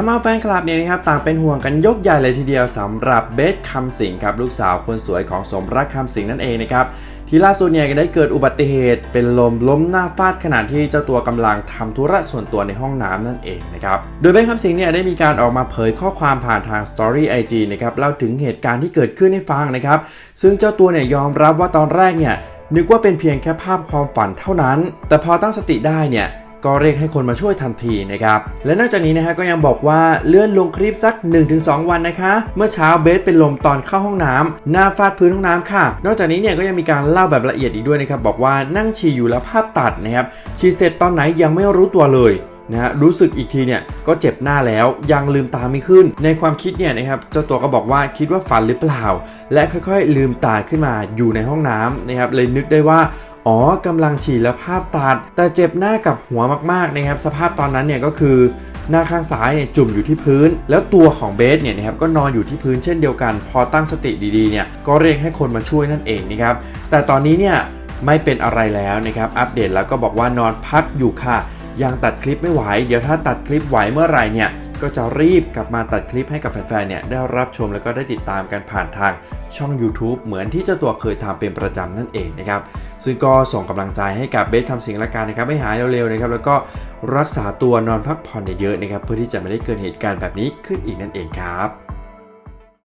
ทำเอาแฟนคลับเนี่ยนะครับต่างเป็นห่วงกันยกใหญ่เลยทีเดียวสำหรับเบสคำสิงครับลูกสาวคนสวยของสมรักคำสิงนั่นเองนะครับที่ล่าสุดเนี่ยก็ได้เกิดอุบัติเหตุ เป็นลมล้มหน้าฟาดขณะที่เจ้าตัวกำลังทำธุระส่วนตัวในห้องน้ำนั่นเองนะครับโดยเบสคำสิงเนี่ยได้มีการออกมาเผยข้อความผ่านทาง Story IG นะครับเล่าถึงเหตุการณ์ที่เกิดขึ้นให้ฟังนะครับซึ่งเจ้าตัวเนี่ยยอมรับว่าตอนแรกเนี่ยนึกว่าเป็นเพียงแค่ภาพความฝันเท่านั้น แต่พอตั้งสติได้เนี่ย ก็เรียกให้คนมาช่วยทันทีนะครับ และนอกจากนี้นะฮะก็ยังบอกว่าเลื่อนลงคลิปสัก 1-2 วันนะคะ เมื่อเช้าเบสเป็นลมตอนเข้าห้องน้ำหน้าฟาดพื้นห้องน้ำค่ะ นอกจากนี้เนี่ยก็ยังมีการเล่าแบบละเอียดอีกด้วยนะครับบอกว่านั่งฉี่อยู่แล้วภาพตัดนะครับฉี่เสร็จตอนไหนยังไม่รู้ตัวเลยนะฮะรู้สึกอีกทีเนี่ยก็เจ็บหน้าแล้วยังลืมตาไม่ขึ้น ในความคิดเนี่ยนะครับเจ้าตัวก็บอกว่าคิดว่าฝันหรือเปล่า และค่อยๆ ลืมตาขึ้นมาอยู่ในห้องน้ำนะครับเลยนึกได้ว่า อ๋อกำลังฉี่แล้วภาพตัด แต่เจ็บหน้ากับหัวมากๆนะครับสภาพตอนนั้นเนี่ยก็คือหน้าข้างซ้ายเนี่ยจุ่มอยู่ที่พื้น แล้วตัวของเบสเนี่ยนะครับก็นอนอยู่ที่พื้นเช่นเดียวกัน พอตั้งสติดีๆเนี่ยก็เรียกให้คนมาช่วยนั่นเองนะครับแต่ตอนนี้เนี่ยไม่เป็นอะไรแล้วนะครับอัปเดตแล้วก็บอกว่านอนพักอยู่ค่ะ ยังตัดคลิปไม่ไหว เดี๋ยวถ้าตัดคลิปไหวเมื่อไหร่เนี่ย ก็จะรีบกลับมาตัดคลิปให้กับแฟนๆ เนี่ยได้รับชมแล้วก็ได้ติดตามกันผ่านทางช่อง YouTube เหมือนที่เจ้าตัวเคยทำเป็นประจำนั่นเองนะครับ ซึ่งก็ส่งกำลังใจให้กับเบสคำสิงละกันนะครับให้หายเร็วๆนะครับแล้วก็รักษาตัวนอนพักผ่อนเยอะๆนะครับเพื่อที่จะไม่ได้เกิดเหตุการณ์แบบนี้ขึ้นอีกนั่นเองครับ